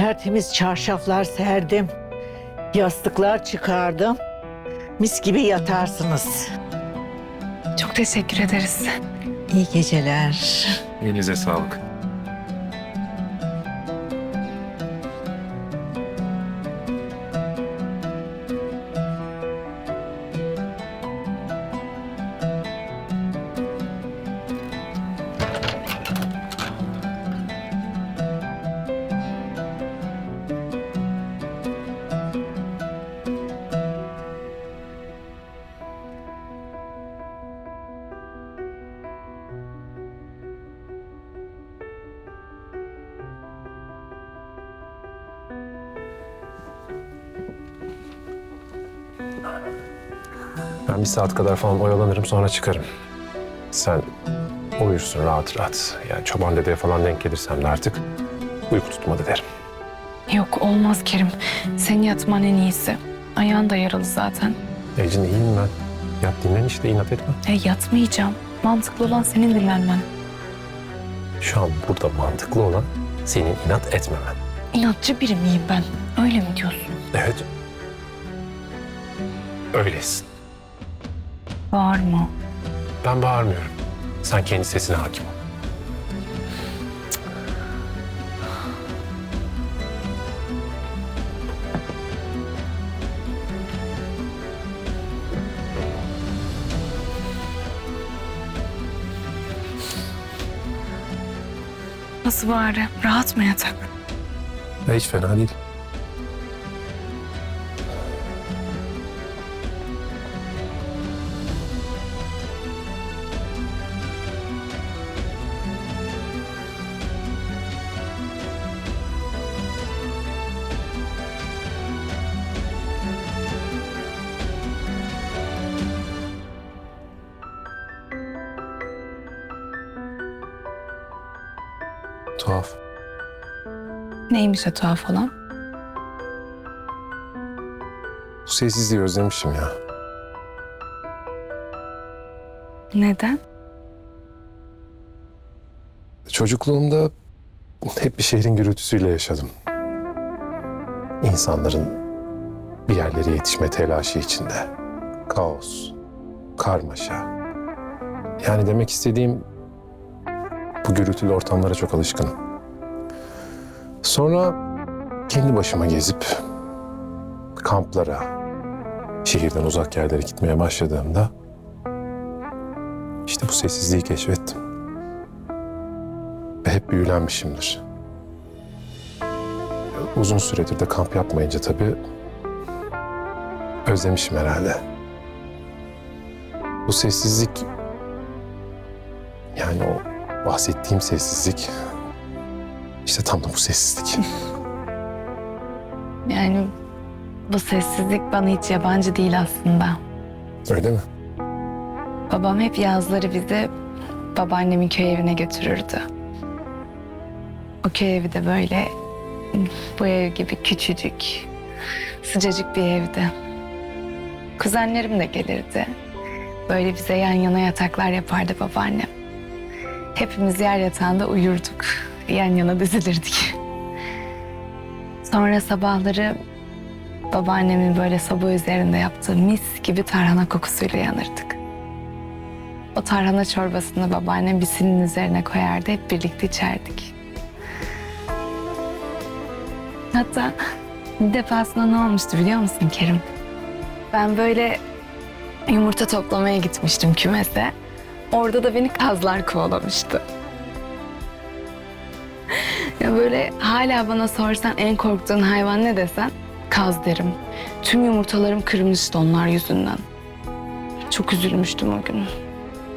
Tertemiz çarşaflar serdim. Yastıklar çıkardım. Mis gibi yatarsınız. Çok teşekkür ederiz. İyi geceler. Elinize sağlık. Ben bir saat kadar falan oyalanırım sonra çıkarım. Sen uyursun rahat rahat. Yani çoban dedeye falan denk gelirsem de artık uyku tutmadı derim. Yok olmaz Kerim. Senin yatman en iyisi. Ayağın da yaralı zaten. Ecin iyiyim ben. Yat dinlen işte inat etme. E yatmayacağım. Mantıklı olan senin dinlenmen. Şu an burada mantıklı olan senin inat etmemen. İnatçı biri miyim ben? Öyle mi diyorsun? Evet. Öylesin. Mı? Ben bağırmıyorum. Sen kendi sesine hakim ol. Nasıl bari? Rahat mı yatak? Ya hiç fena değil. Tuhaf. Neymiş o tuhaf olan? Bu sessizliği özlemişim ya. Neden? Çocukluğumda hep bir şehrin gürültüsüyle yaşadım. İnsanların bir yerlere yetişme telaşı içinde. Kaos, karmaşa. Yani demek istediğim bu gürültülü ortamlara çok alışkınım. Sonra kendi başıma gezip kamplara, şehirden uzak yerlere gitmeye başladığımda işte bu sessizliği keşfettim. Ve hep büyülenmişimdir. Uzun süredir de kamp yapmayınca tabii özlemişim herhalde. Bu sessizlik yani o bahsettiğim sessizlik işte tam da bu sessizlik. Yani bu sessizlik bana hiç yabancı değil aslında. Öyle mi? Babam hep yazları bizi babaannemin köy evine götürürdü. O köy evi de böyle bu ev gibi küçücük, sıcacık bir evdi. Kuzenlerim de gelirdi. Böyle bize yan yana yataklar yapardı babaannem. Hepimiz yer yatağında uyurduk. Yan yana dizilirdik. Sonra sabahları babaannemin böyle soba üzerinde yaptığı mis gibi tarhana kokusuyla yanırdık. O tarhana çorbasını babaannem bir sinin üzerine koyardı. Hep birlikte içerdik. Hatta bir defasında ne olmuştu biliyor musun Kerim? Ben böyle yumurta toplamaya gitmiştim kümese. Orada da beni kazlar kovalamıştı. ya böyle hala bana sorsan en korktuğun hayvan ne desen kaz derim. Tüm yumurtalarım kırılmıştı onlar yüzünden. Çok üzülmüştüm o gün.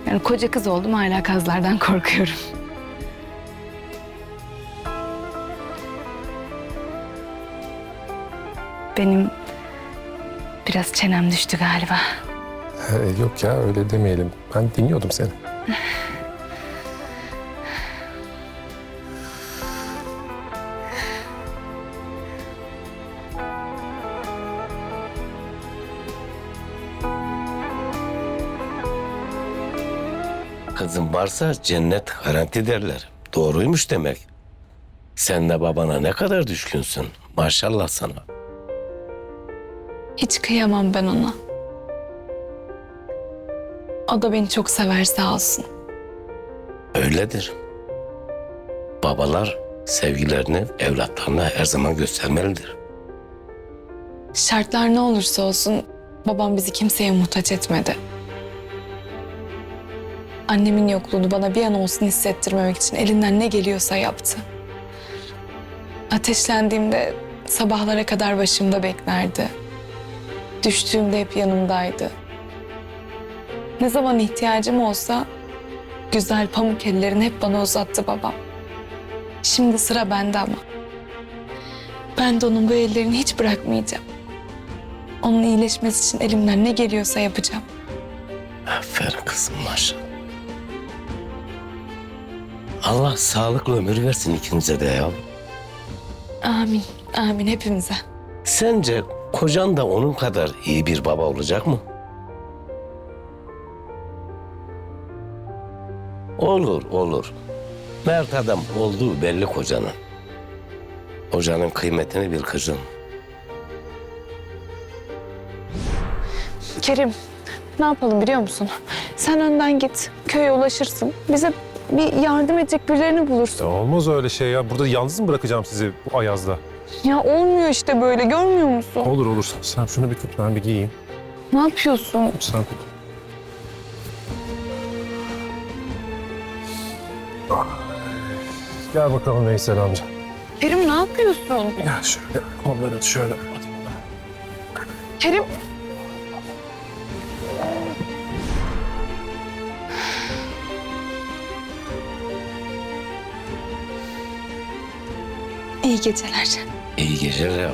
Yani koca kız oldum hala kazlardan korkuyorum. Benim biraz çenem düştü galiba. Ee, yok ya öyle demeyelim. Ben dinliyordum seni. Kızım varsa cennet garanti derler. Doğruymuş demek. Sen de babana ne kadar düşkünsün. Maşallah sana. Hiç kıyamam ben ona. O da beni çok sever sağ olsun. Öyledir. Babalar sevgilerini evlatlarına her zaman göstermelidir. Şartlar ne olursa olsun babam bizi kimseye muhtaç etmedi. Annemin yokluğunu bana bir an olsun hissettirmemek için elinden ne geliyorsa yaptı. Ateşlendiğimde sabahlara kadar başımda beklerdi. Düştüğümde hep yanımdaydı. Ne zaman ihtiyacım olsa güzel pamuk ellerini hep bana uzattı babam. Şimdi sıra bende ama. Ben de onun bu ellerini hiç bırakmayacağım. Onun iyileşmesi için elimden ne geliyorsa yapacağım. Aferin kızım maşallah. Allah sağlıklı ömür versin ikinize de ya. Amin, amin hepimize. Sence kocan da onun kadar iyi bir baba olacak mı? Olur, olur. Mert adam olduğu belli kocanın. Kocanın kıymetini bil kızım. Kerim, ne yapalım biliyor musun? Sen önden git, köye ulaşırsın. Bize bir yardım edecek birilerini bulursun. Ya olmaz öyle şey ya. Burada yalnız mı bırakacağım sizi bu ayazda? Ya olmuyor işte böyle, görmüyor musun? Olur olur. Sen şunu bir tut ben bir giyeyim. Ne yapıyorsun? Sen tut. Gel bakalım Veysel amca. Kerim ne yapıyorsun? Gel şöyle. Onları şöyle. Kerim. İyi geceler. İyi geceler ya.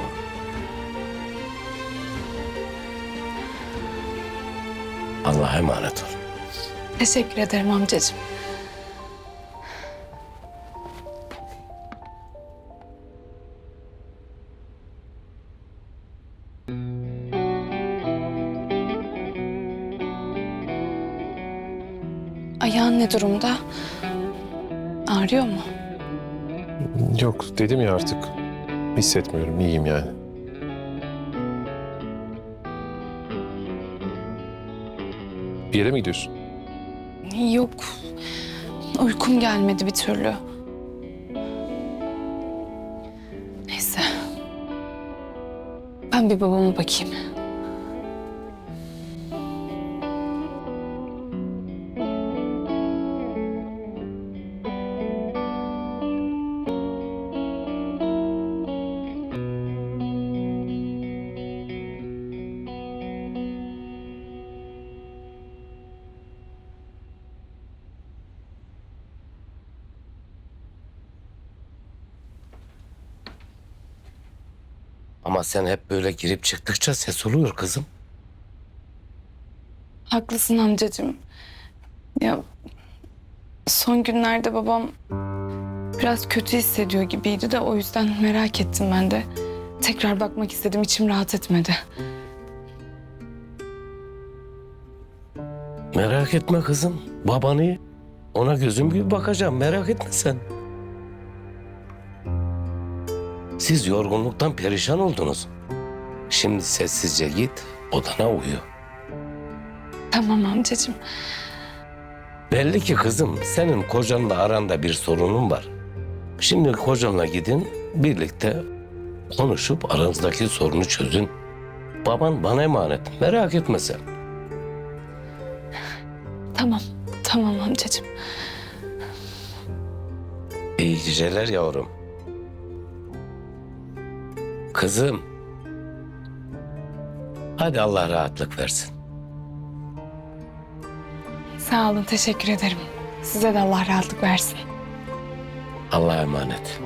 Allah'a emanet ol. Teşekkür ederim amcacığım. Ayağın ne durumda? Ağrıyor mu? Yok dedim ya artık. Hissetmiyorum. iyiyim yani. Bir yere mi gidiyorsun? Yok. Uykum gelmedi bir türlü. Neyse. Ben bir babama bakayım. Ama sen hep böyle girip çıktıkça ses oluyor kızım. Haklısın amcacığım. Ya son günlerde babam biraz kötü hissediyor gibiydi de o yüzden merak ettim ben de. Tekrar bakmak istedim içim rahat etmedi. Merak etme kızım. Babanı ona gözüm gibi bakacağım. Merak etme sen. Siz yorgunluktan perişan oldunuz. Şimdi sessizce git odana uyu. Tamam amcacığım. Belli ki kızım senin kocanla aranda bir sorunun var. Şimdi kocanla gidin birlikte konuşup aranızdaki sorunu çözün. Baban bana emanet. Merak etme sen. Tamam. Tamam amcacığım. İyi geceler yavrum. Kızım. Hadi Allah rahatlık versin. Sağ olun, teşekkür ederim. Size de Allah rahatlık versin. Allah'a emanet.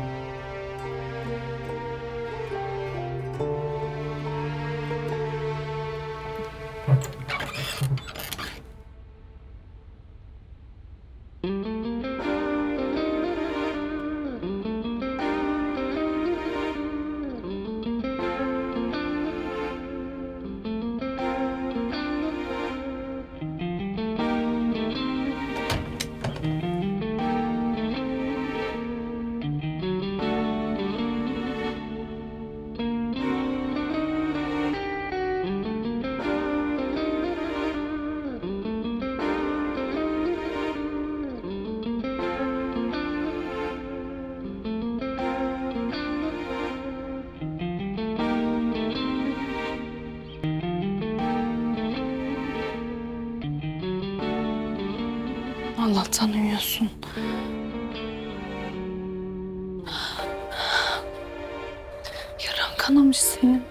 Allah'tan uyuyorsun. Yaran kanamış senin.